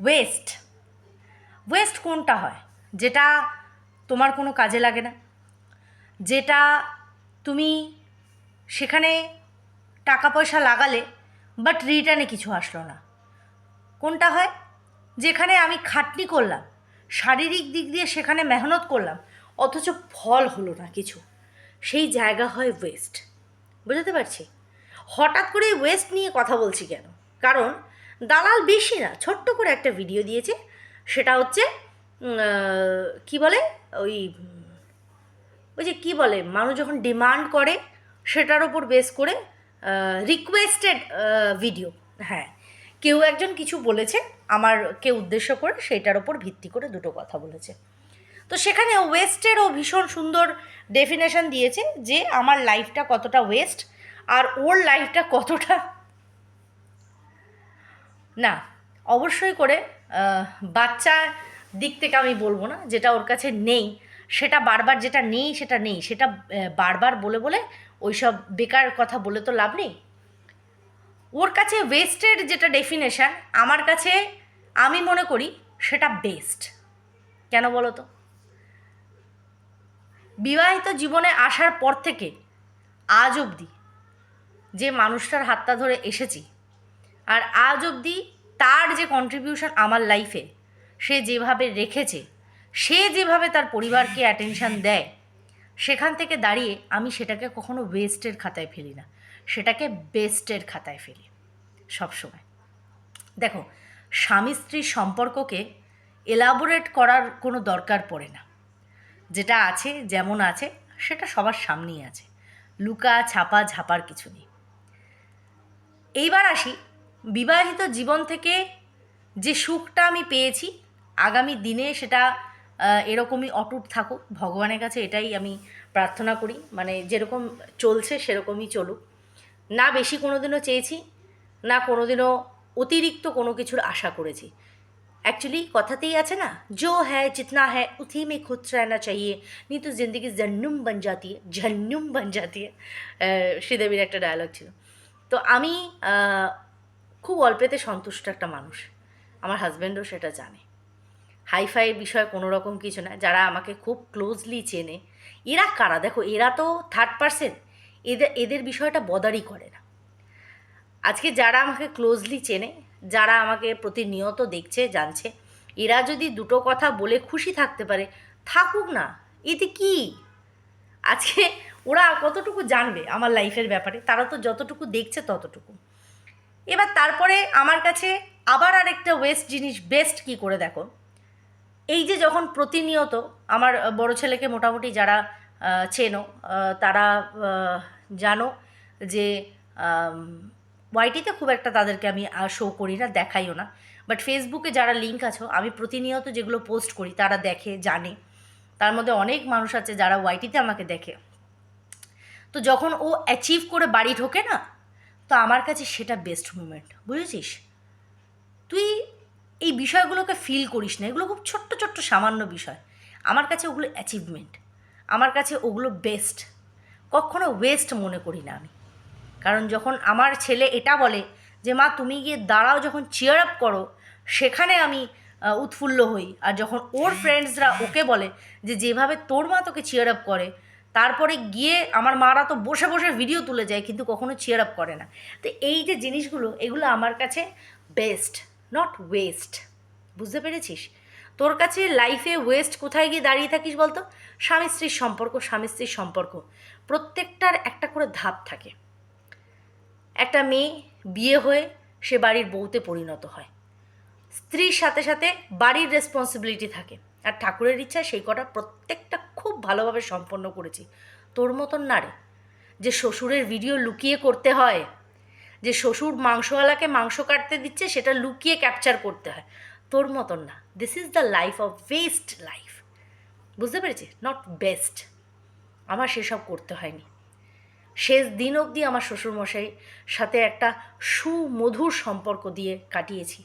West West কোনটা হয়? যেটা তোমার কোনো কাজে লাগে না। যেটা তুমি সেখানে টাকা পয়সা লাগালে বাট রিটার্নে কিছু আসলো না। কোনটা হয়? যেখানে আমি খাটনি করলাম, শারীরিক দিক দিয়ে সেখানে মেহনত করলাম, অথচ ফল হলো না কিছু। সেই জায়গা হয় ওয়েস্ট বুঝতে পারছি? হঠাৎ করে ওয়েস্ট নিয়ে কথা বলছি কেন? কারণ দালাল বেশি না, ছোট্ট করে একটা ভিডিও দিয়েছে। সেটা হচ্ছে কি বলে? ওই ওই যে কী বলে? মানুষ যখন ডিমান্ড করে, সেটার ওপর বেস করে রিকোয়েস্টেড ভিডিও হ্যাঁ কেউ একজন কিছু বলেছে, আমার কে উদ্দেশ্য করে, সেটার ওপর ভিত্তি করে দুটো কথা বলেছে। তো সেখানে ওয়েস্টেরও ভীষণ সুন্দর ডেফিনেশন দিয়েছে যে, আমার লাইফটা কতটা ওয়েস্ট আর ওর লাইফটা কতটা না, অবশ্যই করে বাচ্চা দিক থেকে আমি বলব না, যেটা ওর কাছে নেই, সেটা বারবার যেটা নেই, সেটা নেই, সেটা বারবার বলে বলে ওইসব বেকার কথা বলে তো লাভ নেই। ওর কাছে ওয়েস্টের যেটা ডেফিনেশন আমার কাছে আমি মনে করি সেটা বেস্ট কেন বলো তো? বিবাহিত জীবনে আসার পর থেকে আজ অবধি যে মানুষটার হাতটা ধরে এসেছি আর আজ অবধি তার যে কন্ট্রিবিউশন আমার লাইফে সে যেভাবে রেখেছে, সে যেভাবে তার পরিবারকে অ্যাটেনশন দেয়, সেখান থেকে দাঁড়িয়ে আমি সেটাকে কখনো ওয়েস্টের খাতায় ফেলি না। সেটাকে বেস্টের খাতায় ফেলি সবসময় দেখো, স্বামী স্ত্রীর সম্পর্ককে এলাবোরেট করার কোনো দরকার পড়ে না। যেটা আছে, যেমন আছে, সেটা সবার সামনেই আছে। লুকা, ছাপা, ঝাপার কিছু নেই। এইবার আসি বিবাহিত জীবন থেকে যে সুখটা আমি পেয়েছি, আগামী দিনে সেটা এরকমই অটুট থাকুক। ভগবানের কাছে এটাই আমি প্রার্থনা করি। মানে যেরকম চলছে সেরকমই চলুক। না বেশি কোনো দিনও চেয়েছি, না কোনো দিনও অতিরিক্ত কোনো কিছুর আশা করেছি। অ্যাকচুয়ালি কথাতেই আছে না জো হ্যায়, জিতনা হ্যায়, উথি মে খুদ রানা চাইয়ে নি তো জিন্দগি জন্নুম বন জাতি ঝন্নুম বন জাতি শ্রীদেবীর একটা ডায়লগ ছিল। তো আমি খুব অল্পেতে সন্তুষ্ট একটা মানুষ। আমার হাজব্যান্ডও সেটা জানে। হাইফাই বিষয়ে কোনো রকম কিছু না। যারা আমাকে খুব ক্লোজলি চেনে, এরা কারা? দেখো, এরা তো থার্ড পার্সন এদের এদের বিষয়টা বদারই করে না। আজকে যারা আমাকে ক্লোজলি চেনে, যারা আমাকে প্রতিনিয়ত দেখছে, জানছে, এরা যদি দুটো কথা বলে খুশি থাকতে পারে, থাকুক না। এতে কি? আজকে ওরা কতটুকু জানবে আমার লাইফের ব্যাপারে? তারা তো যতটুকু দেখছে ততটুকু। এবার তারপরে আমার কাছে আবার আরেকটা ওয়েস্ট জিনিস বেস্ট কি করে দেখো? এই যে যখন প্রতিনিয়ত আমার বড় ছেলেকে মোটামুটি যারা চেনো তারা জানো যে ওয়াইটিতে খুব একটা তাদেরকে আমি শো করি না, দেখাইও না। বাট ফেসবুকে যারা লিঙ্ক আছো, আমি প্রতিনিয়ত যেগুলো পোস্ট করি, তারা দেখে, জানে। তার মধ্যে অনেক মানুষ আছে যারা ওয়াইটিতে আমাকে দেখে। তো যখন ও অ্যাচিভ করে বাড়ি ঢোকে না তো আমার কাছে সেটা বেস্ট মুমেন্ট বুঝেছিস? তুই এই বিষয়গুলোকে ফিল করিস না এগুলো খুব ছোট্ট ছোট্ট সামান্য বিষয়। আমার কাছে ওগুলো অ্যাচিভমেন্ট আমার কাছে ওগুলো বেস্ট কখনো ওয়েস্ট মনে করি না আমি। কারণ যখন আমার ছেলে এটা বলে যে মা তুমি গিয়ে দাঁড়াও যখন চেয়ার আপ করো সেখানে আমি উৎফুল্ল হই। আর যখন ওর ফ্রেন্ডসরা ওকে বলে যে যেভাবে তোর মা তোকে চেয়ার আপ করে তারপরে গিয়ে আমার মারা তো বসে বসে ভিডিও তুলে যায়, কিন্তু কখনো চেয়ার আপ করে না। তো এই যে জিনিসগুলো, এগুলো আমার কাছে বেস্ট নট ওয়েস্ট বুঝতে পেরেছিস? তোর কাছে লাইফে ওয়েস্ট কোথায় গিয়ে দাঁড়িয়ে থাকিস বলতো? স্বামী স্ত্রীর সম্পর্ক, স্বামী স্ত্রীর সম্পর্ক। প্রত্যেকটার একটা করে ধাপ থাকে। একটা মেয়ে বিয়ে হয়ে সে বাড়ির বউতে পরিণত হয়। স্ত্রীর সাথে সাথে বাড়ির রেসপন্সিবিলিটি থাকে। আর ঠাকুরের ইচ্ছা সেই কটা প্রত্যেকটা খুব ভালোভাবে সম্পন্ন করেছি। তোর মতন না রে। যে শ্বশুরের ভিডিও লুকিয়ে করতে হয়, যে শ্বশুর মাংসওয়ালাকে মাংস কাটতে দিচ্ছে, সেটা লুকিয়ে ক্যাপচার করতে হয়। তোর মতন না। This is the life of waste life বুঝতে পেরেছি? নট বেস্ট আমার সেসব করতে হয়নি। শেষ দিন অবধি আমার শ্বশুরমশাই সাথে একটা সুমধুর সম্পর্ক দিয়ে কাটিয়েছি।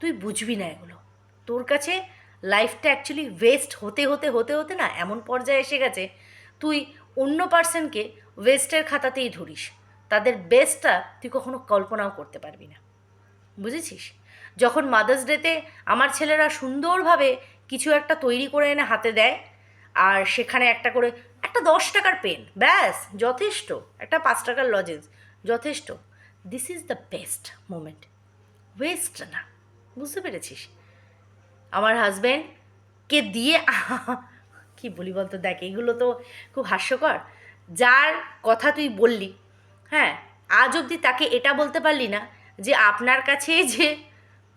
তুই বুঝবি না এগুলো। তোর কাছে লাইফটা অ্যাকচুয়ালি ওয়েস্ট হতে হতে হতে হতে না এমন পর্যায়ে এসে গেছে, তুই অন্য পার্সনকে ওয়েস্টের খাতাতেই ধরিস। তাদের বেস্টটা তুই কখনো কল্পনাও করতে পারবি না। বুঝেছিস? যখন মাদার্স ডেতে আমার ছেলেরা সুন্দরভাবে কিছু একটা তৈরি করে এনে হাতে দেয়, আর সেখানে একটা করে, একটা দশ টাকার পেন ব্যাস, যথেষ্ট। একটা পাঁচ টাকার লজেন্স যথেষ্ট। This is the best moment waste না। বুঝতে পেরেছিস? আমার হাজব্যান্ডকে দিয়ে কি বলি বলতো? দেখ, এগুলো তো খুব হাস্যকর। যার কথা তুই বললি হ্যাঁ আজ অবধি তাকে এটা বলতে পারলি না যে আপনার কাছে যে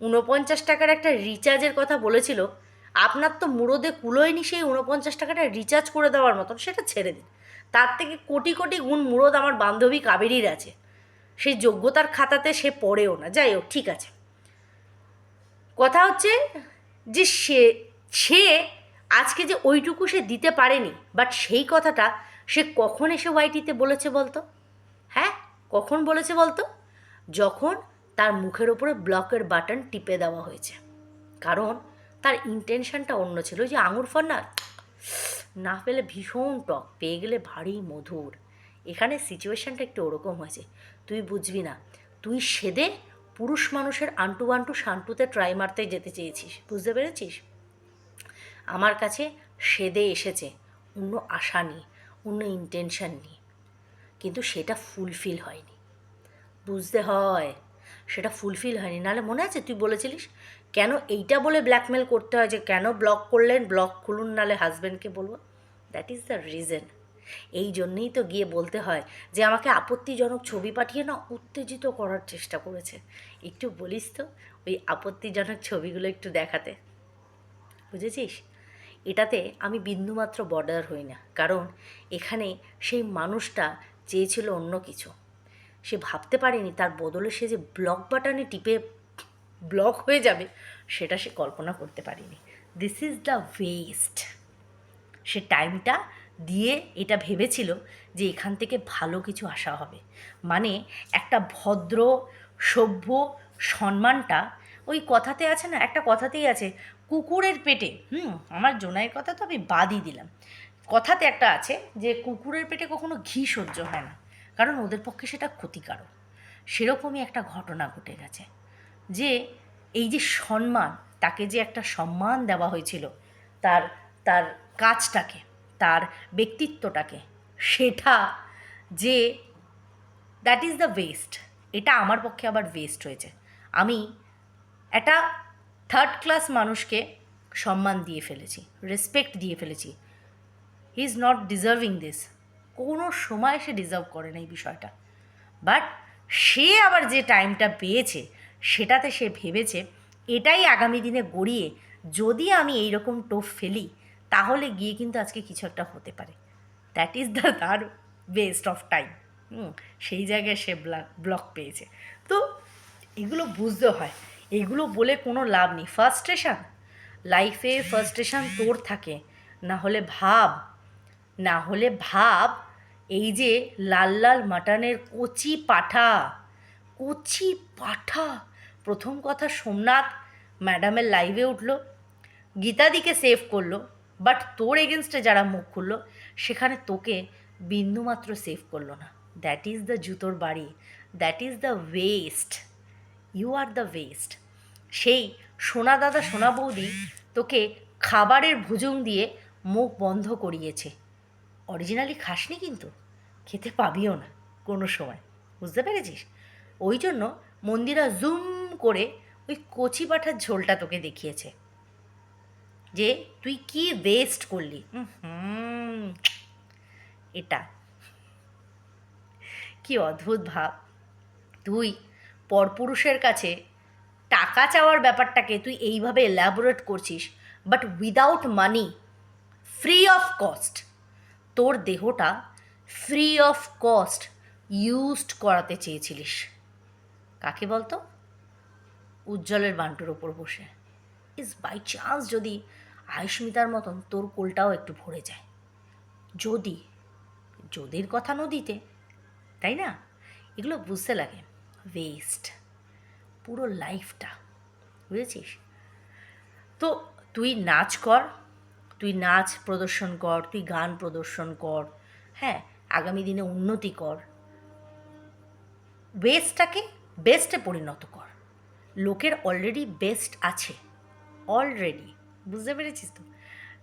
ঊনপঞ্চাশ টাকার একটা রিচার্জের কথা বলেছিল, আপনার তো মুরদে কুলোয়নি সেই ঊনপঞ্চাশ টাকাটা রিচার্জ করে দেওয়ার মতন, সেটা ছেড়ে দিন। তার থেকে কোটি কোটি গুণ মুরদ আমার বান্ধবী কাবেরীর আছে। সেই যোগ্যতার খাতাতে সে পড়েও না। যাই হোক, ঠিক আছে। কথা হচ্ছে যে সে সে আজকে যে ওইটুকু সে দিতে পারেনি বাট সেই কথাটা সে কখন এসে ওয়াইটিতে বলেছে বলতো? হ্যাঁ কখন বলেছে বলতো? যখন তার মুখের ওপরে ব্লকের বাটন টিপে দেওয়া হয়েছে। কারণ তার ইন্টেনশনটা অন্য ছিল যে আঙুর ফল না না পেলে ভীষণ টক, পেয়ে গেলে ভারী মধুর। এখানে সিচুয়েশনটা একটু ওরকম হয়েছে। তুই বুঝবি না। তুই সেদে পুরুষ মানুষের আন্টু আন্টু শান্টুতে ট্রাই মারতে যেতে চেয়েছিস, বুঝতে পেরেছিস? আমার কাছে সেদে এসেছে, অন্য আশা নিয়ে অন্য ইন্টেনশন নিয়ে কিন্তু সেটা ফুলফিল হয়নি। বুঝতে হয়, সেটা ফুলফিল হয়নি। নাহলে মনে আছে তুই বলেছিলিস, কেন এইটা বলে ব্ল্যাকমেল করতে হয় যে কেন ব্লক করলেন ব্লক খুলুন নালে হাজব্যান্ডকে বলব? দ্যাট ইজ দ্য রিজন এই জন্যেই তো গিয়ে বলতে হয় যে আমাকে আপত্তিজনক ছবি পাঠিয়ে না উত্তেজিত করার চেষ্টা করেছে। একটু বলিস তো ওই আপত্তিজনক ছবিগুলো একটু দেখাতে। বুঝেছিস? এটাতে আমি বিন্দুমাত্র বর্ডার হই না, কারণ এখানে সেই মানুষটা চেয়েছিল অন্য কিছু। সে ভাবতে পারেনি তার বদলে সে যে ব্লক বাটনে টিপে ব্লক হয়ে যাবে সেটা সে কল্পনা করতে পারেনি। দিস ইজ দ্য ওয়েস্ট সে টাইমটা দিয়ে এটা ভেবেছিল যে এখান থেকে ভালো কিছু আশা হবে। মানে একটা ভদ্র, সভ্য সম্মানটা ওই কথাতে আছে না, একটা কথাতেই আছে, কুকুরের পেটে, হুম, আমার জোনাইয়ের কথা তো আমি বাদই দিলাম। কথাতে একটা আছে যে কুকুরের পেটে কখনো ঘি সহ্য হয় না, কারণ ওদের পক্ষে সেটা ক্ষতিকারক। সেরকমই একটা ঘটনা ঘটে গেছে যে এই যে সম্মান, তাকে যে একটা সম্মান দেওয়া হয়েছিল, তার তার কাজটাকে তার ব্যক্তিত্বটাকে। সেটা যে দ্যাট ইজ দ্য ওয়েস্ট এটা আমার পক্ষে আবার ওয়েস্ট হয়েছে। আমি একটা থার্ড ক্লাস মানুষকে সম্মান দিয়ে ফেলেছি রেসপেক্ট দিয়ে ফেলেছি। He is not deserving this কোনো সময় সে ডিজার্ভ করে না এই বিষয়টা। বাট সে আবার যে টাইমটা পেয়েছে, সেটাতে সে ভেবেছে, এটাই আগামী দিনে গড়িয়ে যদি আমি এইরকম টোপ ফেলি তাহলে গিয়ে কিন্তু আজকে কিছু একটা হতে পারে। দ্যাট ইজ দ্য তার ওয়েস্ট অফ টাইম সেই জায়গায় সে ব্লক পেয়েছে। তো এগুলো বুঝতে হয়। এগুলো বলে কোনো লাভ নেই। ফার্স্ট্রেশন লাইফে ফার্স্ট্রেশন তোর থাকে। না হলে ভাব। না হলে ভাব, এই যে লাল লাল মাটনের কচি পাঠা। কচি পাঠা। প্রথম কথা সোমনাথ ম্যাডামের লাইভে উঠল। গীতাদিকে সেভ করল। বাট তোর এগেনস্টে যারা মুখ খুললো, সেখানে তোকে বিন্দুমাত্র সেভ করল না। দ্যাট ইজ দ্য জুতোর বাড়ি। That is the waste you are the waste সেই সোনা দাদা, সোনা বৌদি তোকে খাবারের ভুজুং দিয়ে মুখ বন্ধ করিয়েছে। অরিজিনালি খাসনি কিন্তু। খেতে পাবিও না কোনো সময়। বুঝতে পেরেছিস? ওই জন্য মন্দিরা জুম করে ওই কচি পাঠার ঝোলটা তোকে দেখিয়েছে। যে তুই কি ওয়েস্ট করলি? হুম এটা। কি অদ্ভুত ভাব। তুই পরপুরুষের কাছে টাকা চাওয়ার ব্যাপারটাকে তুই এইভাবে এলাবোরেট করছিস but without money free of cost তোর দেহটা ফ্রি অফ কস্ট ইউজড করাতে চেয়েছিলিস। কাকে বলতো? উজ্জ্বলের বান্টুর ওপর বসে। ইস বাই চান্স যদি আয়ুষ্মিতার মতন তোর কোলটাও একটু ভরে যায়। যদি, যদির কথা নদীতে, তাই না? এগুলো বুঝতে লাগে। ওয়েস্ট পুরো লাইফটা বুঝেছিস? তো তুই নাচ কর, তুই নাচ প্রদর্শন কর, তুই গান প্রদর্শন কর হ্যাঁ আগামী দিনে উন্নতি কর। ওয়েস্টটাকে বেস্টে পরিণত কর। লোকের অলরেডি বেস্ট আছে। অলরেডি বুঝতে পেরেছিস তো?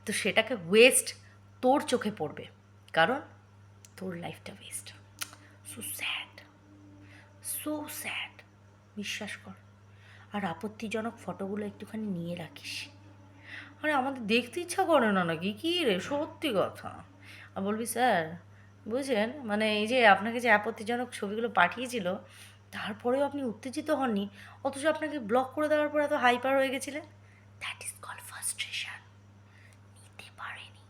তো সেটাকে ওয়েস্ট তোর চোখে পড়বে। কারণ তোর লাইফটা waste so sad so sad বিশ্বাস কর। আর আপত্তিজনক ফটোগুলো একটুখানি নিয়ে রাখিস। আরে, আমাদের দেখতে ইচ্ছা করে না নাকি? কী রে? সত্যি কথা। আর বলবি, স্যার, বুঝছেন? মানে এই যে আপনাকে যে আপত্তিজনক ছবিগুলো পাঠিয়েছিল, তারপরেও আপনি উত্তেজিত হননি? অথচ আপনাকে ব্লক করে দেওয়ার পর এত হাইপার হয়ে গেছিলেন? দ্যাট ইজ কল ফার্স্ট্রেশন নিতে পারেনি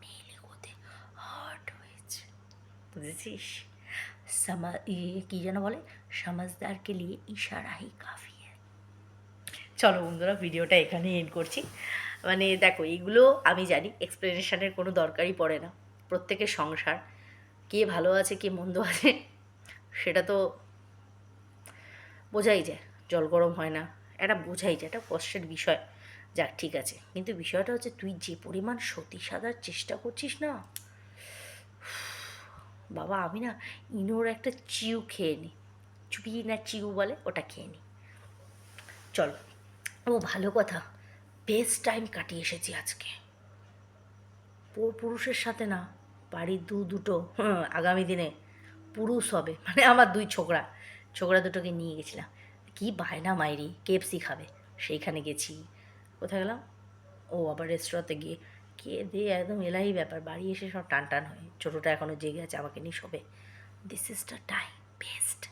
মেয়েলি হতে হার্ট হয়েছে বুঝেছিস সমা কী যেন বলে? সমাজদারকে লিয়ে ইশারা হি কাফি চলো বন্ধুরা, ভিডিওটা এখানে এন্ড করছি। মানে দেখো এইগুলো আমি জানি এক্সপ্লেনেশনের কোনো দরকারই পড়ে না। প্রত্যেকের সংসার, কে ভালো আছে, কে মন্দ আছে, সেটা তো বোঝাই যায়। জল গরম হয় না, এটা বোঝাই যায়, এটা কষ্টের বিষয়। যাক, ঠিক আছে। কিন্তু বিষয়টা হচ্ছে, তুই যে পরিমাণ সতী সাজার চেষ্টা করছিস না বাবা, আমি না ইনোর একটা চিউ খেয়ে নিই চুপি না চিউ বলে, ওটা খেয়ে নিই চলো, ও ভালো কথা। বেস্ট টাইম কাটিয়ে এসেছি আজকে। পুরুষের সাথে না বাড়ির দু দুটো আগামী দিনে পুরুষ হবে। মানে আমার দুই ছোকরা ছোকরা দুটোকে নিয়ে গেছিলাম। কি বায়না মাইরি কেএফসি খাবে। সেইখানে গেছি। কোথায় গেলাম? ও আবার রেস্টুরেন্টে গিয়ে কে দিয়ে একদম এলাই ব্যাপার, বাড়ি এসে সব টান টান হয়, ছোটোটা এখনও জেগে আছে আমাকে নিয়ে শোবে। This is the time best